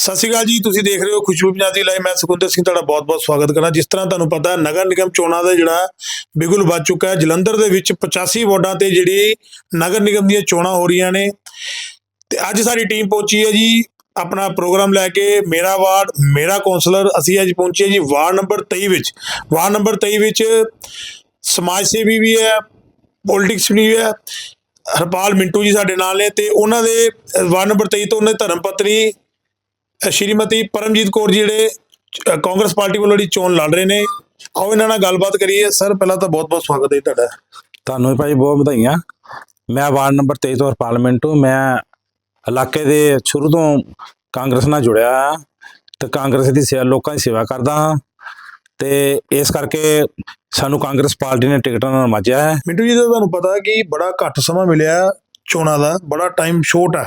ਸਤਿ ਸ਼੍ਰੀ ਅਕਾਲ ਜੀ, ਤੁਸੀਂ ਦੇਖ ਰਹੇ ਹੋ ਖੁਸ਼ਬੂ ਪੰਜਾਬੀ ਲਾਈਵ ਮੈਂ ਸੁਖਿੰਦਰ ਸਿੰਘ ਤੁਹਾਡਾ ਬਹੁਤ-ਬਹੁਤ ਸਵਾਗਤ ਕਰਨਾ ਜਿਸ ਤਰ੍ਹਾਂ ਤੁਹਾਨੂੰ ਪਤਾ ਹੈ ਨਗਰ ਨਿਗਮ ਚੋਣਾਂ ਦਾ ਜਿਹੜਾ ਬਿਗੁਲ ਵੱਜ ਚੁੱਕਾ ਹੈ। ਜਲੰਧਰ ਦੇ ਵਿੱਚ 85 ਵਾਰਡਾਂ ਤੇ ਜਿਹੜੀ ਨਗਰ ਨਿਗਮ ਦੀਆਂ ਚੋਣਾਂ ਹੋ ਰਹੀਆਂ ਨੇ। ਤੇ ਅੱਜ ਸਾਡੀ ਟੀਮ ਪਹੁੰਚੀ ਹੈ ਜੀ, ਆਪਣਾ ਪ੍ਰੋਗਰਾਮ ਲੈ ਕੇ, ਮੇਰਾ ਵਾਰਡ, ਮੇਰਾ ਕੌਂਸਲਰ ਅਸੀਂ ਅੱਜ ਪਹੁੰਚੇ ਜੀ ਵਾਰਡ ਨੰਬਰ 23 ਵਿੱਚ। ਵਾਰਡ ਨੰਬਰ 23 ਵਿੱਚ ਸਮਾਜ ਸੇਵੀ ਵੀ ਹੈ ਪੋਲਿਟਿਕਸ ਵੀ ਹੈ, ਹਰਪਾਲ ਮਿੰਟੂ ਜੀ ਸਾਡੇ ਨਾਲ ਨੇ ਤੇ ਉਹਨਾਂ ਦੇ, ਵਾਰਡ ਨੰਬਰ 23 ਤੋਂ ਉਹਨਾਂ ਦੀ ਧਰਮ ਪਤਨੀ ਸ਼੍ਰੀਮਤੀ ਪਰਮਜੀਤ ਕੌਰ ਜੀ ਜਿਹੜੇ ਕਾਂਗਰਸ ਪਾਰਟੀ ਵੱਲੋਂ ਜਿਹੜੀ ਚੋਣ ਲੜ ਰਹੇ ਨੇ ਆਓ ਇਹਨਾਂ ਨਾਲ ਗੱਲਬਾਤ ਕਰੀਏ। ਸਰ ਪਹਿਲਾਂ ਤਾਂ ਬਹੁਤ-ਬਹੁਤ ਸਵਾਗਤ ਹੈ ਤੁਹਾਡਾ। ਤੁਹਾਨੂੰ ਭਾਈ ਬਹੁਤ ਵਧਾਈਆਂ। ਮੈਂ ਵਾਰਡ ਨੰਬਰ 23 ਤੋਂ ਪਾਰਲੀਮੈਂਟ ਤੋਂ ਮੈਂ ਇਲਾਕੇ ਦੇ ਸ਼ੁਰੂ ਤੋਂ ਕਾਂਗਰਸ ਨਾਲ ਜੁੜਿਆ ਹਾਂ ਤੇ ਕਾਂਗਰਸ ਦੀ ਸੇਵਾ ਲੋਕਾਂ ਦੀ ਸੇਵਾ ਕਰਦਾ ਹਾਂ। ਤੇ ਇਸ ਕਰਕੇ ਸਾਨੂੰ ਕਾਂਗਰਸ ਪਾਰਟੀ ਨੇ ਟਿਕਟਾਂ ਨਾਲ ਨਵਾਜਿਆ ਹੈ। ਮਿੰਟੂ ਜੀ ਤੁਹਾਨੂੰ ਪਤਾ ਹੈ ਕਿ ਬੜਾ ਘੱਟ ਸਮਾਂ ਮਿਲਿਆ ਚੋਣਾਂ ਦਾ ਬੜਾ ਟਾਈਮ ਸ਼ੋਰਟ ਹੈ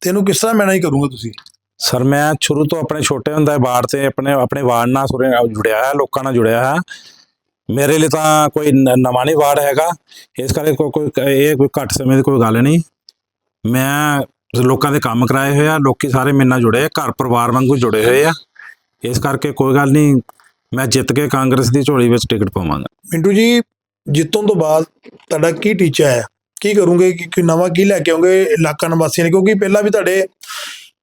ਤੇ ਇਹਨੂੰ ਕਿਸ ਤਰ੍ਹਾਂ ਮੈਨੇਜ ਕਰੋਗੇ ਤੁਸੀਂ? ਸਰ, ਮੈਂ ਸ਼ੁਰੂ ਤੋਂ ਆਪਣੇ ਛੋਟੇ ਹੁੰਦੇ ਵਾਰਡ ਤੇ ਆਪਣੇ ਆਪਣੇ ਵਾਰਡ ਨਾਲ ਸੁਰੇ ਜੁੜਿਆ ਹੈ ਲੋਕਾਂ ਨਾਲ ਜੁੜਿਆ ਹੈ ਮੇਰੇ ਲਈ ਤਾਂ ਕੋਈ ਨਵਾਂ ਨਹੀਂ ਵਾਰਡ ਹੈਗਾ। ਇਸ ਕਰਕੇ ਕੋਈ ਇਹ ਕੋਈ ਘੱਟ ਸਮੇਂ ਦੀ ਕੋਈ ਗੱਲ ਨਹੀਂ। ਮੈਂ ਲੋਕਾਂ ਦੇ ਕੰਮ ਕਰਾਏ ਹੋਏ ਆ, ਲੋਕੀ ਸਾਰੇ ਮੇਰੇ ਨਾਲ ਜੁੜੇ ਆ, ਘਰ ਪਰਿਵਾਰ ਵਾਂਗੂ ਜੁੜੇ ਹੋਏ ਆ। ਇਸ ਕਰਕੇ ਕੋਈ ਗੱਲ ਨਹੀਂ, ਮੈਂ ਜਿੱਤ ਕੇ ਕਾਂਗਰਸ ਦੀ ਝੋਲੀ ਵਿੱਚ ਟਿਕਟ ਪਾਵਾਂਗਾ। ਮਿੰਟੂ ਜੀ ਜਿੱਤਣ ਤੋਂ ਬਾਅਦ ਤੁਹਾਡਾ ਕੀ ਟੀਚਾ ਹੈ? ਕੀ ਕਰੋਗੇ? ਕਿ ਨਵਾਂ ਕੀ ਲੈ ਕੇ ਆਉਂਗੇ ਇਲਾਕਾ ਨਿਵਾਸੀਆਂ ਨੇ ਕਿਉਂਕਿ ਪਹਿਲਾਂ ਵੀ ਤੁਹਾਡੇ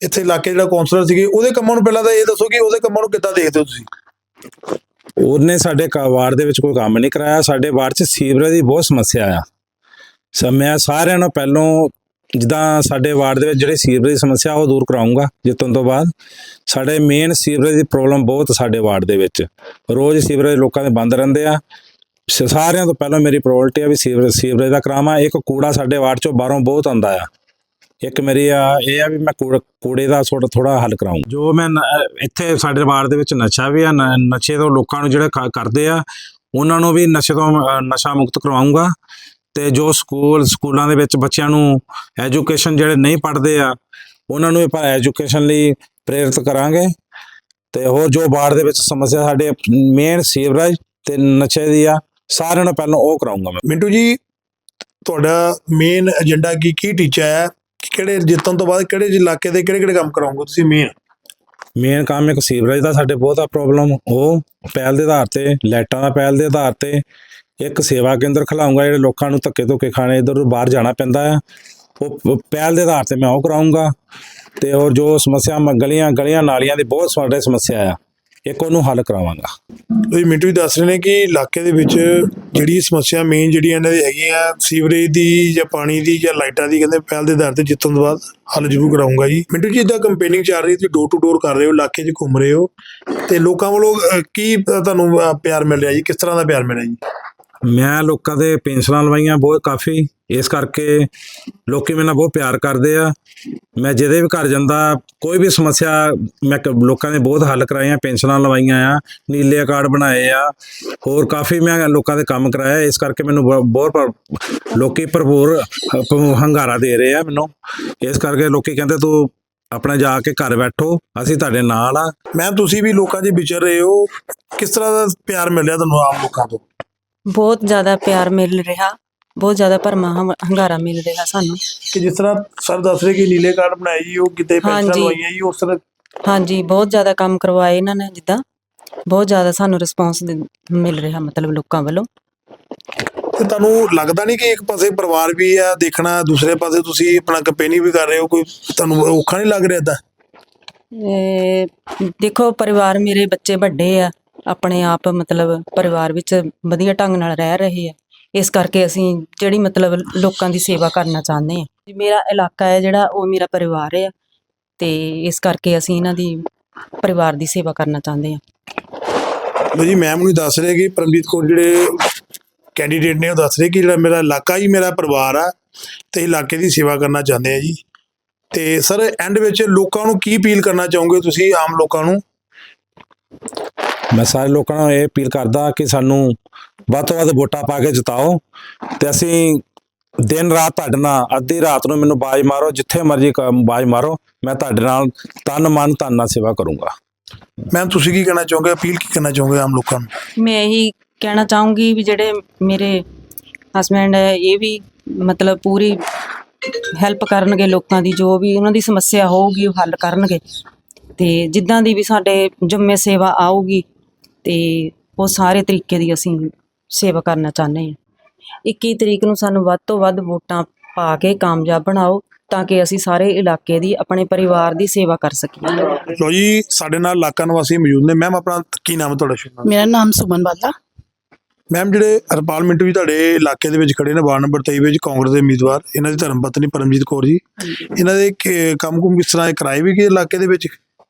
ਇੱਥੇ ਇਲਾਕੇ ਜਿਹੜਾ ਕਾਉਂਸਲਰ ਸੀਗੇ, ਉਹਦੇ ਕੰਮਾਂ ਨੂੰ ਪਹਿਲਾਂ ਤਾਂ ਇਹ ਦੱਸੋ ਕਿ ਉਹਦੇ ਕੰਮਾਂ ਨੂੰ ਕਿੱਦਾਂ ਦੇਖਦੇ ਹੋ ਤੁਸੀਂ? ਉਹਨੇ ਸਾਡੇ ਕ- ਵਾਰਡ ਦੇ ਵਿੱਚ ਕੋਈ ਕੰਮ ਨਹੀਂ ਕਰਾਇਆ। ਸਾਡੇ ਵਾਰਡ 'ਚ ਸੀਵਰੇਜ ਦੀ ਬਹੁਤ ਸਮੱਸਿਆ ਆ। ਸੋ ਮੈਂ ਸਾਰਿਆਂ ਨੂੰ ਪਹਿਲੋਂ ਜਿੱਦਾਂ ਸਾਡੇ ਵਾਰਡ ਦੇ ਵਿੱਚ ਜਿਹੜੇ ਸੀਵਰੇਜ ਦੀ ਸਮੱਸਿਆ, ਉਹ ਦੂਰ ਕਰਾਉਂਗਾ ਜਿੱਤਣ ਤੋਂ ਬਾਅਦ। ਸਾਡੇ ਮੇਨ ਸੀਵਰੇਜ ਦੀ ਪ੍ਰੋਬਲਮ ਬਹੁਤ ਸਾਡੇ ਵਾਰਡ ਦੇ ਵਿੱਚ। ਰੋਜ਼ ਸੀਵਰੇਜ ਲੋਕਾਂ ਦੇ ਬੰਦ ਰਹਿੰਦੇ ਆ। ਸ- ਸਾਰਿਆਂ ਤੋਂ ਪਹਿਲਾਂ ਮੇਰੀ ਪ੍ਰਾਇੋਰਟੀ ਆ ਵੀ ਸੀਵਰੇਜ ਸੀਵਰੇਜ ਦਾ ਕਰਾਵਾਂ। ਇੱਕ ਕੂੜਾ ਸਾਡੇ ਵਾਰਡ 'ਚੋਂ ਬਾਹਰੋਂ ਬਹੁਤ ਆਉਂਦਾ ਆ। ਇੱਕ ਮੇਰੀ ਆ ਇਹ ਆ ਵੀ ਮੈਂ ਕੂੜ- ਕੂੜੇ ਦਾ ਥੋੜਾ ਥੋੜਾ ਹੱਲ ਕਰਾਉਂ ਜੋ ਮੈਂ ਨ- ਇੱਥੇ ਸਾਡੇ ਵਾਰਡ ਦੇ ਵਿੱਚ ਨਸ਼ਾ ਵੀ ਆ ਨ- ਨਸ਼ੇ ਤੋਂ ਲੋਕਾਂ ਨੂੰ ਜਿਹੜੇ ਕ- ਕਰਦੇ ਆ ਉਹਨਾਂ ਨੂੰ ਵੀ ਨਸ਼ੇ ਤੋਂ ਨਸ਼ਾ ਮੁਕਤ ਕਰਵਾਉਂਗਾ ਤੇ ਜੋ ਸਕੂਲ ਸਕੂਲਾਂ ਦੇ ਵਿੱਚ ਬੱਚਿਆਂ ਨੂੰ ਐਜੂਕੇਸ਼ਨ ਜਿਹੜੇ ਨਹੀਂ ਪੜ੍ਹਦੇ ਆ ਉਹਨਾਂ ਨੂੰ ਆਪਾਂ ਐਜੂਕੇਸ਼ਨ ਲਈ ਪ੍ਰੇਰਿਤ ਕਰਾਂਗੇ। ਤੇ ਹੋਰ ਜੋ ਵਾਰਡ ਦੇ ਵਿੱਚ ਸਮੱਸਿਆ ਸਾਡੇ ਮੇਨ ਸੀਵਰੇਜ ਤੇ ਨਸ਼ੇ ਦੀ ਆ ਸਾਰਿਆਂ ਨੂੰ ਪਹਿਲਾਂ ਉਹ ਕਰਾਉਂਗਾ ਮੈਂ। ਮਿੰਟੂ ਜੀ ਤੁਹਾਡਾ ਮੇਨ ਏਜੰਡਾ ਕੀ ਕੀ ਟੀਚਾ ਹੈ? ਕਿਹੜੇ ਜਿੱਤਣ ਤੋਂ ਬਾਅਦ ਕਿਹੜੇ ਇਲਾਕੇ ਦੇ ਕਿਹੜੇ ਕਿਹੜੇ ਕੰਮ ਕਰਾਉਂਗੇ ਤੁਸੀਂ ਮੇਨ ਮੇਨ ਕੰਮ ਇੱਕ ਸੀਵਰੇਜ ਦਾ ਸਾਡੇ ਬਹੁਤ ਆ ਪ੍ਰੋਬਲਮ ਉਹ ਪਹਿਲ ਦੇ ਆਧਾਰ ਤੇ, ਲਾਈਟਾਂ ਦਾ ਪਹਿਲ ਦੇ ਆਧਾਰ ਤੇ ਇੱਕ ਸੇਵਾ ਕੇਂਦਰ ਖਿਲਾਉਂਗਾ ਜਿਹੜੇ ਲੋਕਾਂ ਨੂੰ ਧੱਕੇ ਧੁੱਕੇ ਖਾਣੇ, ਇਧਰ ਬਾਹਰ ਜਾਣਾ ਪੈਂਦਾ ਆ। ਉਹ ਪਹਿਲ ਦੇ ਆਧਾਰ ਤੇ ਮੈਂ ਉਹ ਕਰਾਉਂਗਾ ਤੇ ਹੋਰ ਜੋ ਸਮੱਸਿਆ ਗਲੀਆਂ ਗਲੀਆਂ ਨਾਲੀਆਂ ਦੀ ਬਹੁਤ ਸਾਡੇ ਸਮੱਸਿਆ ਆ। ਇੱਕ ਉਹਨੂੰ ਹੱਲ ਕਰਾਵਾਂਗਾ। ਤੁਸੀਂ ਮਿੰਟੂ ਜੀ ਦੱਸ ਰਹੇ ਨੇ ਕਿ ਇਲਾਕੇ ਦੇ ਵਿੱਚ ਜਿਹੜੀ ਸਮੱਸਿਆ ਮੇਨ ਜਿਹੜੀ ਇਹਨਾਂ ਦੀ ਹੈਗੀ ਆ ਸੀਵਰੇਜ ਦੀ ਜਾਂ ਪਾਣੀ ਦੀ ਜਾਂ ਲਾਈਟਾਂ ਦੀ ਕਹਿੰਦੇ ਪਹਿਲ ਦੇ ਆਧਾਰ ਤੇ ਜਿੱਤਣ ਤੋਂ ਬਾਅਦ ਹੱਲ ਜ਼ਰੂਰ ਕਰਾਉਂਗਾ ਜੀ। ਮਿੰਟੂ ਜੀ ਇਦਾਂ ਕੰਪੇਨਿੰਗ ਚੱਲ ਰਹੀ ਤੁਸੀਂ ਡੋਰ ਟੂ ਡੋਰ ਕਰ ਰਹੇ ਹੋ, ਇਲਾਕੇ 'ਚ ਘੁੰਮ ਰਹੇ ਹੋ ਤੇ ਲੋਕਾਂ ਵੱਲੋਂ ਕੀ ਤੁਹਾਨੂੰ ਪਿਆਰ ਮਿਲ ਰਿਹਾ ਜੀ? ਕਿਸ ਤਰ੍ਹਾਂ ਦਾ ਪਿਆਰ ਮਿਲ ਰਿਹਾ ਜੀ? ਮੈਂ ਲੋਕਾਂ ਦੇ ਪੈਨਸ਼ਨਾਂ ਲਵਾਈਆਂ ਬਹੁਤ ਕਾਫੀ, ਇਸ ਕਰਕੇ ਲੋਕੀ ਮੇਰੇ ਨਾਲ ਬਹੁਤ ਪਿਆਰ ਕਰਦੇ ਆ। ਮੈਂ ਜਿਹਦੇ ਵੀ ਘਰ ਜਾਂਦਾ, ਕੋਈ ਵੀ ਸਮੱਸਿਆ, ਮੈਂ ਕ- ਲੋਕਾਂ ਦੇ ਬਹੁਤ ਹੱਲ ਕਰਾਏ ਆ ਪੈਨਸ਼ਨਾਂ ਲਵਾਈਆਂ ਆ, ਨੀਲੇ ਕਾਰਡ ਬਣਾਏ ਆ, ਹੋਰ ਕਾਫੀ ਮੈਂ ਲੋਕਾਂ ਦੇ ਕੰਮ ਕਰਾਇਆ, ਇਸ ਕਰਕੇ ਮੈਨੂੰ ਬ- ਬਹੁਤ ਭਰ- ਲੋਕੀ ਭਰਪੂਰ ਹ- ਹੰਗਾਰਾ ਦੇ ਰਹੇ ਆ ਮੈਨੂੰ। ਇਸ ਕਰਕੇ ਲੋਕੀ ਕਹਿੰਦੇ, ਤੂੰ ਆਪਣਾ ਜਾ ਕੇ ਘਰ ਬੈਠੋ, ਅਸੀਂ ਤੁਹਾਡੇ ਨਾਲ ਆ। ਮੈਮ, ਤੁਸੀਂ ਵੀ ਲੋਕਾਂ 'ਚ ਵਿਚਰ ਰਹੇ ਹੋ। ਕਿਸ ਤਰ੍ਹਾਂ ਦਾ ਪਿਆਰ ਮਿਲ ਰਿਹਾ ਤੁਹਾਨੂੰ ਆਮ ਲੋਕਾਂ ਤੋਂ? ਬਹੁਤ ਜ਼ਿਆਦਾ ਪਿਆਰ ਮਿਲ ਰਿਹਾ ਬਹੁਤ ਜ਼ਿਆਦਾ ਭਰਮਾ ਹੰਗਾਰਾ ਮਿਲ ਰਿਹਾ ਸਾਨੂੰ। ਕਿ ਜਿਸ ਤਰ੍ਹਾਂ ਸਰ ਦੱਸ ਰਹੇ ਕਿ ਨੀਲੇ ਕਾਰਡ ਬਣਾਏ ਜੀ ਉਹ ਕਿਤੇ ਪੈਨਸ਼ਨ ਹਾਂਜੀ। ਲਵਾਈਆਂ ਜੀ ਉਸ ਤਰ੍ਹਾਂ ਹਾਂਜੀ ਬਹੁਤ ਜ਼ਿਆਦਾ ਕੰਮ ਕਰਵਾਏ ਇਹਨਾਂ ਨੇ ਜਿੱਦਾਂ। ਬਹੁਤ ਜ਼ਿਆਦਾ ਸਾਨੂੰ ਰਿਸਪੌਂਸ ਮਿਲ ਰਿਹਾ ਮਤਲਬ ਲੋਕਾਂ ਵੱਲੋਂ। ਤੇ ਤੁਹਾਨੂੰ ਲੱਗਦਾ ਨਹੀਂ ਕਿ ਇੱਕ ਪਾਸੇ ਪਰਿਵਾਰ ਵੀ ਆ ਦੇਖਣਾ ਦੂਸਰੇ ਪਾਸੇ ਤੁਸੀਂ ਆਪਣਾ ਕੰਪੇਨਿੰਗ ਵੀ ਕਰ ਰਹੇ ਹੋ ਕੋਈ ਤੁਹਾਨੂੰ ਔਖਾ ਨਹੀਂ ਲੱਗ ਰਿਹਾ ਏਦਾਂ? ਇਹ ਦੇਖੋ ਪਰਿਵਾਰ ਮੇਰੇ ਬੱਚੇ ਵੱਡੇ ਆ। ਆਪਣੇ ਆਪ ਮਤਲਬ ਪਰਿਵਾਰ ਵਿੱਚ ਵਧੀਆ ਢੰਗ ਨਾਲ ਰਹਿ ਰਹੇ ਆ। ਇਸ ਕਰਕੇ ਅਸੀਂ ਜਿਹੜੀ ਮਤਲਬ ਲੋਕਾਂ ਦੀ ਸੇਵਾ ਕਰਨਾ ਚਾਹੁੰਦੇ ਆ। ਮੇਰਾ ਇਲਾਕਾ ਹੈ ਜਿਹੜਾ, ਉਹ ਮੇਰਾ ਪਰਿਵਾਰ ਹੈ ਤੇ ਇਸ ਕਰਕੇ ਅਸੀਂ ਇਹਨਾਂ ਦੀ ਪਰਿਵਾਰ ਦੀ ਸੇਵਾ ਕਰਨਾ ਚਾਹੁੰਦੇ ਆ। ਲੋ ਜੀ ਮੈਮ ਨੂੰ ਦੱਸ ਰਹੇ ਕਿ ਪਰਮਜੀਤ ਕੌਰ ਜਿਹੜੇ ਕੈਂਡੀਡੇਟ ਨੇ, ਉਹ ਦੱਸ ਰਹੇ ਕਿ ਜਿਹੜਾ ਮੇਰਾ ਇਲਾਕਾ ਹੀ ਮੇਰਾ ਪਰਿਵਾਰ ਆ ਤੇ ਇਲਾਕੇ ਦੀ ਸੇਵਾ ਕਰਨਾ ਚਾਹੁੰਦੇ ਆ ਜੀ। ਤੇ ਸਰ ਐਂਡ ਵਿੱਚ ਲੋਕਾਂ ਨੂੰ ਕੀ ਅਪੀਲ ਕਰਨਾ ਚਾਹੋਗੇ ਤੁਸੀਂ, ਆਮ ਲੋਕਾਂ ਨੂੰ? ਮੈਂ ਸਾਰੇ ਲੋਕਾਂ ਨੂੰ ਇਹ ਅਪੀਲ ਕਰਦਾ ਕਿ ਸਾਨੂੰ ਵੱਧ ਤੋਂ ਵੱਧ ਵੋਟਾਂ ਪਾ ਕੇ ਜਿਤਾਓ ਤੇ ਅਸੀਂ ਦਿਨ ਰਾਤ ਤੁਹਾਡੇ ਨਾਲ ਅੱਧੀ ਰਾਤ ਨੂੰ ਮੈਨੂੰ ਬਾਜ ਮਾਰੋ ਜਿੱਥੇ ਮਰਜ਼ੀ ਬਾਜ ਮਾਰੋ ਮੈਂ ਤੁਹਾਡੇ ਨਾਲ ਤਨ ਮਨ ਧਨ ਨਾਲ ਸੇਵਾ ਕਰੂੰਗਾ। ਮੈਮ ਤੁਸੀਂ ਕੀ ਕਹਿਣਾ ਚਾਹੋਗੇ? ਅਪੀਲ ਕੀ ਕਰਨਾ ਚਾਹੋਗੇ ਆਮ ਲੋਕਾਂ ਨੂੰ? ਮੈਂ ਇਹੀ ਕਹਿਣਾ ਚਾਹੂੰਗੀ ਵੀ ਜਿਹੜੇ ਮੇਰੇ ਹਸਬੈਂਡ ਹੈ ਇਹ ਵੀ ਮਤਲਬ ਪੂਰੀ ਹੈਲਪ ਕਰਨਗੇ ਲੋਕਾਂ ਦੀ ਜੋ ਵੀ ਉਹਨਾਂ ਦੀ ਸਮੱਸਿਆ ਹੋਊਗੀ ਉਹ ਹੱਲ ਕਰਨਗੇ। ਤੇ ਜਿੱਦਾਂ ਦੀ ਵੀ ਸਾਡੇ ਜੰਮੇ ਸੇਵਾ ਆਊਗੀ ਤੇ ਉਹ ਸਾਰੇ ਤਰੀਕੇ ਦੀ ਅਸੀਂ ਸੇਵਾ ਕਰਨਾ ਚਾਹੁੰਦੇ ਹਾਂ। 21 ਤਰੀਕ ਨੂੰ ਸਾਨੂੰ ਵੱਧ ਤੋਂ ਵੱਧ ਵੋਟਾਂ ਪਾ ਕੇ ਕਾਮਯਾਬ ਬਣਾਓ ਤਾਂ ਕਿ ਅਸੀਂ ਸਾਰੇ ਇਲਾਕੇ ਦੀ ਆਪਣੇ ਪਰਿਵਾਰ ਦੀ ਸੇਵਾ ਕਰ ਸਕੀਏ। ਲੋ ਜੀ ਸਾਡੇ ਨਾਲ ਇਲਾਕਾ ਨਿਵਾਸੀ ਮੌਜੂਦ ਨੇ। ਮੈਮ ਆਪਣਾ ਕੀ ਨਾਮ ਹੈ ਤੁਹਾਡਾ? ਸ਼ੁਭ ਮੇਰਾ ਨਾਮ ਸੁਮਨ ਬਾਲਾ। ਮੈਮ ਜਿਹੜੇ ਹਰਪਾਲ ਮਿੰਟੂ ਜੀ ਤੁਹਾਡੇ ਇਲਾਕੇ ਦੇ ਵਿੱਚ ਖੜੇ ਨੇ ਵਾਰਡ ਨੰਬਰ 23 ਵਿੱਚ ਕਾਂਗਰਸ ਦੇ ਉਮੀਦਵਾਰ ਇਹਨਾਂ ਦੀ ਧਰਮ ਪਤਨੀ ਪਰਮਜੀਤ ਕੌਰ ਜੀ। ਇਹਨਾਂ ਦੇ ਕਿ- ਕੰਮ ਕੁਮ ਕਿਸ ਤਰ੍ਹਾਂ ਕਰਾਏ ਵੀ ਗਏ ਇਲਾਕੇ ਦੇ ਵਿੱਚ?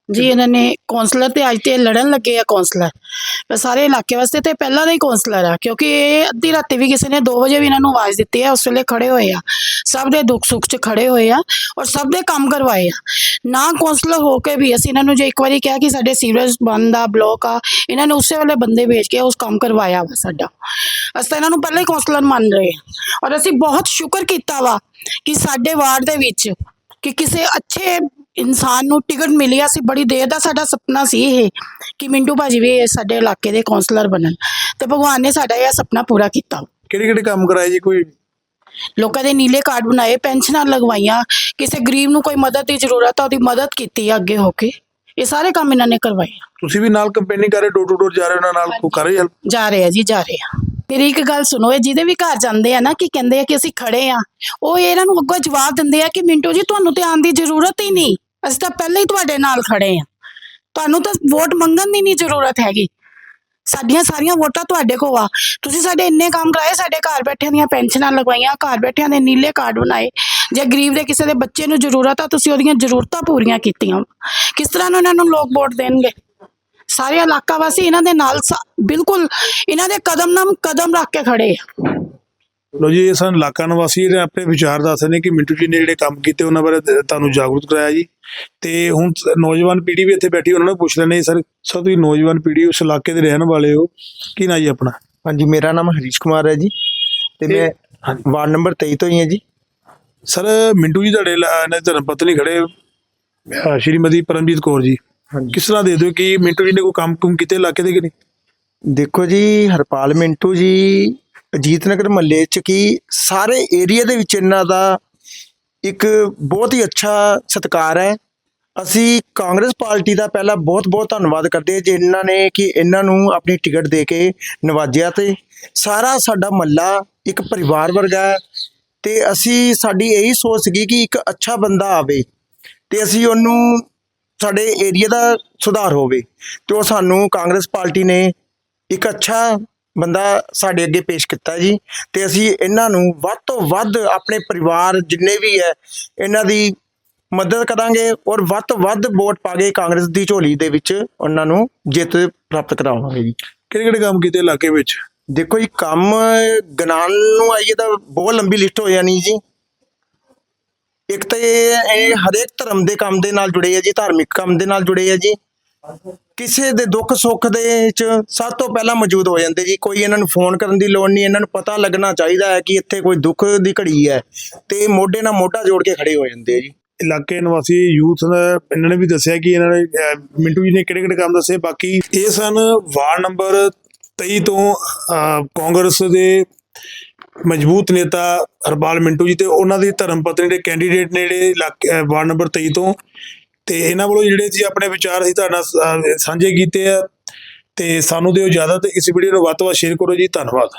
ਜੀ ਇਹਨਾਂ ਨੇ ਕੌਂਸਲਰ ਤੇ ਅੱਜ ਤੇ ਲੜਨ ਲੱਗੇ ਆ ਕੌਂਸਲਰ ਪਰ ਸਾਰੇ ਇਲਾਕੇ ਵਾਸਤੇ ਤੇ ਪਹਿਲਾਂ ਦਾ ਹੀ ਕੌਂਸਲਰ ਆ ਕਿਉਂਕਿ ਇਹ ਅੱਧੀ ਰਾਤੀ ਵੀ ਕਿਸੇ ਨੇ 2 ਵਜੇ ਵੀ ਇਹਨਾਂ ਨੂੰ ਆਵਾਜ਼ ਦਿੱਤੀ ਹੈ ਉਸ ਵੇਲੇ ਖੜੇ ਹੋਏ ਆ। ਸਭ ਦੇ ਦੁੱਖ ਸੁੱਖ 'ਚ ਖੜੇ ਹੋਏ ਆ ਔਰ ਸਭ ਦੇ ਕੰਮ ਕਰਵਾਏ ਆ। ਨਾ ਕੌਂਸਲਰ ਹੋ ਕੇ ਵੀ ਅਸੀਂ ਇਹਨਾਂ ਨੂੰ ਜੇ ਇੱਕ ਵਾਰੀ ਕਿਹਾ ਕਿ ਸਾਡੇ ਸੀਵਰੇਜ ਬੰਦ ਆ ਬਲੋਕ ਆ ਇਹਨਾਂ ਨੇ ਉਸੇ ਵੇਲੇ ਬੰਦੇ ਭੇਜ ਕੇ ਉਸ ਕੰਮ ਕਰਵਾਇਆ ਵਾ ਸਾਡਾ। ਅਸੀਂ ਤਾਂ ਇਹਨਾਂ ਨੂੰ ਪਹਿਲਾਂ ਹੀ ਕੌਂਸਲਰ ਮੰਨ ਰਹੇ ਆ। ਔਰ ਅਸੀਂ ਬਹੁਤ ਸ਼ੁਕਰ ਕੀਤਾ ਵਾ ਕਿ ਸਾਡੇ ਵਾਰਡ ਦੇ ਵਿੱਚ ਕਿ ਕਿਸੇ ਅੱਛੇ ਇਨਸਾਨ ਨੂੰ ਟਿਕਟ ਮਿਲੀ ਆ ਸੀ ਬੜੀ ਦੇਰ ਦਾ ਸਾਡਾ ਸੁਪਨਾ ਸੀ ਇਹ ਕਿ ਮਿੰਟੂ ਭਾਜੀ ਵੀ ਸਾਡੇ ਇਲਾਕੇ ਦੇ ਕੌਂਸਲਰ ਬਣਨ। ਤੇ ਭਗਵਾਨ ਨੇ ਸਾਡਾ ਇਹ ਸੁਪਨਾ ਪੂਰਾ ਕੀਤਾ। ਕਿਹੜੇ ਕਿਹੜੇ ਕੰਮ ਕਰਾਏ ਜੀ ਕੋਈ? ਲੋਕਾਂ ਦੇ ਨੀਲੇ ਕਾਰਡ ਬਣਾਏ ਪੈਨਸ਼ਨਾਂ ਲਗਵਾਈਆਂ ਕਿਸੇ ਗਰੀਬ ਨੂੰ ਕੋਈ ਮਦਦ ਦੀ ਜ਼ਰੂਰਤ ਆ ਉਹਦੀ ਮਦਦ ਕੀਤੀ ਅੱਗੇ ਹੋ ਕੇ। ਇਹ ਸਾਰੇ ਕੰਮ ਇਹਨਾਂ ਨੇ ਕਰਵਾਏ। ਤੁਸੀਂ ਵੀ ਨਾਲ ਕੰਪੇਨਿੰਗ ਕਰ ਰਹੇ ਡੋਰ ਟੂ ਡੋਰ ਜਾ ਰਹੇ ਉਹਨਾਂ ਨਾਲ ਕਰ ਰਹੇ? ਜਾ ਰਹੇ ਆ ਜੀ ਜਾ ਰਹੇ ਆ। ਮੇਰੀ ਇੱਕ ਗੱਲ ਸੁਣੋ, ਇਹ ਜਿਹਦੇ ਵੀ ਘਰ ਜਾਂਦੇ ਆ ਨਾ, ਕਿ ਕਹਿੰਦੇ ਆ ਕਿ ਅਸੀਂ ਖੜੇ ਆ, ਉਹ ਇਹਨਾਂ ਨੂੰ ਅੱਗੋਂ ਜਵਾਬ ਦਿੰਦੇ ਆ ਕਿ ਮਿੰਟੂ ਜੀ, ਤੁਹਾਨੂੰ ਤੇ ਆਉਣ ਦੀ ਜ਼ਰੂਰਤ ਹੀ ਨਹੀਂ, ਅਸੀਂ ਤਾਂ ਪਹਿਲਾਂ ਹੀ ਤੁਹਾਡੇ ਨਾਲ ਖੜੇ ਆ। ਤੁਹਾਨੂੰ ਤਾਂ ਵੋਟ ਮੰਗਣ ਦੀ ਨਹੀਂ ਜ਼ਰੂਰਤ ਹੈਗੀ। ਸਾਡੀਆਂ ਸਾਰੀਆਂ ਵੋਟਾਂ ਤੁਹਾਡੇ ਕੋਲ ਆ। ਤੁਸੀਂ ਸਾਡੇ ਇੰਨੇ ਕੰਮ ਕਰਾਏ, ਸਾਡੇ ਘਰ ਬੈਠਿਆਂ ਦੀਆਂ ਪੈਨਸ਼ਨਾਂ ਲਗਵਾਈਆਂ, ਘਰ ਬੈਠਿਆਂ ਦੇ ਨੀਲੇ ਕਾਰਡ ਬਣਾਏ। ਜੇ ਗਰੀਬ ਦੇ ਕਿਸੇ ਦੇ ਬੱਚੇ ਨੂੰ ਜ਼ਰੂਰਤ ਆ, ਤੁਸੀਂ ਉਹਦੀਆਂ ਜ਼ਰੂਰਤਾਂ ਪੂਰੀਆਂ ਕੀਤੀਆਂ। ਕਿਸ ਤਰ੍ਹਾਂ ਨੂੰ ਨੂੰ ਲੋਕ ਵੋਟ ਦੇਣਗੇ? ਸਾਰੇ ਇਲਾਕਾ ਵਾਸੀ ਇਹਨਾਂ ਦੇ ਨਾਲ ਸਾ- ਬਿਲਕੁਲ ਇਹਨਾਂ ਦੇ ਕਦਮ ਨਾਲ ਕਦਮ ਰੱਖ ਕੇ ਖੜੇ ਆ। ਲੋ ਜੀ ਇਹ ਸਨ ਇਲਾਕਾ ਨਿਵਾਸੀ ਨੇ ਆਪਣੇ ਵਿਚਾਰ ਦੱਸ ਰਹੇ ਨੇ ਕਿ ਮਿੰਟੂ ਜੀ ਨੇ ਜਿਹੜੇ ਕੰਮ ਕੀਤੇ ਉਹਨਾਂ ਬਾਰੇ ਤ- ਤੁਹਾਨੂੰ ਜਾਗਰੂਕ ਕਰਾਇਆ ਜੀ। ਤੇ ਹੁਣ ਸ- ਨੌਜਵਾਨ ਪੀੜ੍ਹੀ ਵੀ ਇੱਥੇ ਬੈਠੀ ਉਹਨਾਂ ਨੂੰ ਪੁੱਛ ਲੈਣੇ ਸਰ ਸਰ ਤੁਸੀਂ ਨੌਜਵਾਨ ਪੀੜ੍ਹੀ ਉਸ ਇਲਾਕੇ ਦੇ ਰਹਿਣ ਵਾਲੇ ਹੋ। ਕੀ ਨਾਂ ਜੀ ਆਪਣਾ? ਹਾਂਜੀ ਮੇਰਾ ਨਾਮ ਹਰੀਸ਼ ਕੁਮਾਰ ਹੈ ਜੀ। ਤੇ ਮੈਂ। ਵਾਰਡ ਨੰਬਰ 23 ਤੋਂ ਹੀ ਹਾਂ ਜੀ। ਸਰ ਮਿੰਟੂ ਜੀ ਤੁਹਾਡੇ ਲ- ਇਹਨਾਂ ਦੀ ਧਰਮ ਪਤਨੀ ਖੜੇ ਅਹ ਸ਼੍ਰੀਮਤੀ ਪਰਮਜੀਤ ਕੌਰ ਜੀ। ਕਿਸ ਤਰ੍ਹਾਂ ਦੇ ਦਿਓ ਕਿ ਮਿੰਟੂ ਜੀ ਨੇ ਕੋਈ ਕੰਮ ਕੁਮ ਕੀਤੇ ਇਲਾਕੇ ਦੇ ਕਿ ਨਹੀਂ? ਦੇਖੋ ਜੀ ਹਰਪਾਲ ਮਿੰਟੂ ਜੀ ਅਜੀਤ ਨਗਰ ਮਹੱਲੇ ਚ ਕੀ ਸਾਰੇ ਏਰੀਆ ਦੇ ਵਿੱਚ ਇਹਨਾਂ ਦਾ ਇੱਕ ਬਹੁਤ ਹੀ ਅੱਛਾ ਸਤਿਕਾਰ ਹੈ। ਅਸੀਂ ਕਾਂਗਰਸ ਪਾਰਟੀ ਦਾ ਪਹਿਲਾਂ ਬਹੁਤ-ਬਹੁਤ ਧੰਨਵਾਦ ਕਰਦੇ ਹਾਂ ਜਿਨ੍ਹਾਂ ਨੇ ਕਿ ਇਹਨਾਂ ਨੂੰ ਆਪਣੀ ਟਿਕਟ ਦੇ ਕੇ ਨਵਾਜਿਆ ਤੇ। ਸਾਰਾ ਸਾਡਾ ਮਹੱਲਾ ਇੱਕ ਪਰਿਵਾਰ ਵਰਗਾ ਹੈ ਤੇ ਅਸੀਂ ਸਾਡੀ ਇਹੀ ਸੋਚ ਸੀਗੀ ਕਿ ਇੱਕ ਅੱਛਾ ਬੰਦਾ ਆਵੇ ਤੇ ਅਸੀਂ ਉਹਨੂੰ ਸਾਡੇ ਏਰੀਆ ਦਾ ਸੁਧਾਰ ਹੋਵੇ ਤੇ ਉਹ ਸਾਨੂੰ ਕਾਂਗਰਸ ਪਾਰਟੀ ਨੇ ਇੱਕ ਅੱਛਾ ਬੰਦਾ ਸਾਡੇ ਅੱਗੇ ਪੇਸ਼ ਕੀਤਾ ਜੀ ਤੇ ਅਸੀਂ ਇਹਨਾਂ ਨੂੰ ਵੱਧ ਤੋਂ ਵੱਧ ਆਪਣੇ ਪਰਿਵਾਰ ਜਿੰਨੇ ਵੀ ਹੈ ਇਹਨਾਂ ਦੀ ਮਦਦ ਕਰਾਂਗੇ ਔਰ ਵੱਧ ਤੋਂ ਵੱਧ ਵੋਟ ਪਾ ਕੇ ਕਾਂਗਰਸ ਦੀ ਝੋਲੀ ਦੇ ਵਿੱਚ ਉਹਨਾਂ ਨੂੰ ਜਿੱਤ ਪ੍ਰਾਪਤ ਕਰਾਵਾਂਗੇ ਜੀ। ਕਿਹੜੇ ਕਿਹੜੇ ਕੰਮ ਕੀਤੇ ਇਲਾਕੇ ਵਿੱਚ? ਦੇਖੋ ਜੀ ਕੰਮ ਗਨਾਨ ਨੂੰ ਆਈਏ ਤਾਂ ਬਹੁਤ ਲੰਬੀ ਲਿਸਟ ਹੋ ਜਾਣੀ ਜੀ। ਇੱਕ ਤਾਂ ਇਹ ਇਹ ਹਰੇਕ ਧਰਮ ਦੇ ਕੰਮ ਦੇ ਨਾਲ ਜੁੜੇ ਆ ਜੀ, ਧਾਰਮਿਕ ਕੰਮ ਦੇ ਨਾਲ ਜੁੜੇ ਆ ਜੀ। ਕਿਸੇ ਦੇ ਦੁੱਖ ਸੁੱਖ ਦੇ ਚ ਸਭ ਤੋਂ ਪਹਿਲਾਂ ਮੌਜੂਦ ਹੋ ਜਾਂਦੇ ਜੀ। ਕੋਈ ਇਹਨਾਂ ਨੂੰ ਫੋਨ ਕਰਨ ਦੀ ਲੋੜ ਨਹੀਂ, ਇਹਨਾਂ ਨੂੰ ਪਤਾ ਲੱਗਣਾ ਚਾਹੀਦਾ ਹੈ ਕਿ ਇੱਥੇ ਕੋਈ ਦੁੱਖ ਦੀ ਘੜੀ ਹੈ ਤੇ ਮੋਢੇ ਨਾਲ ਮੋਢਾ ਜੋੜ ਕੇ ਖੜੇ ਹੋ ਜਾਂਦੇ ਆ ਜੀ। ਇਲਾਕੇ ਨਿਵਾਸੀ ਯੂਥ ਇਹਨਾਂ ਨੇ ਵੀ ਦੱਸਿਆ ਕਿ ਇਹਨਾਂ ਨੇ ਮਿੰਟੂ ਜੀ ਨੇ ਕਿਹੜੇ ਕਿਹੜੇ ਕੰਮ ਦੱਸੇ, ਬਾਕੀ ਇਹ ਸਨ ਵਾਰਡ ਨੰਬਰ 23 ਤੋਂ ਕਾਂਗਰਸ ਦੇ ਮਜ਼ਬੂਤ ਨੇਤਾ ਹਰਪਾਲ ਮਿੰਟੂ ਜੀ ਤੇ ਉਹਨਾਂ ਦੀ ਧਰਮ ਪਤਨੀ ਦੇ ਕੈਂਡੀਡੇਟ ਨੇ ਜਿਹੜੇ ਇਲਾਕੇ ਵਾਰਡ ਨੰਬਰ 23 ਤੋਂ। ਤੇ ਇਹਨਾਂ ਵੱਲੋਂ ਜਿਹੜੇ ਜੀ ਆਪਣੇ ਵਿਚਾਰ ਅਸੀਂ ਤੁਹਾਡੇ ਨਾਲ ਸਾਂਝੇ ਕੀਤੇ ਆ, ਤੇ ਸਾਨੂੰ ਦਿਓ ਇਜਾਜ਼ਤ, ਇਸ ਵੀਡੀਓ ਨੂੰ ਵੱਧ ਤੋਂ ਵੱਧ ਸ਼ੇਅਰ ਕਰੋ ਜੀ, ਧੰਨਵਾਦ।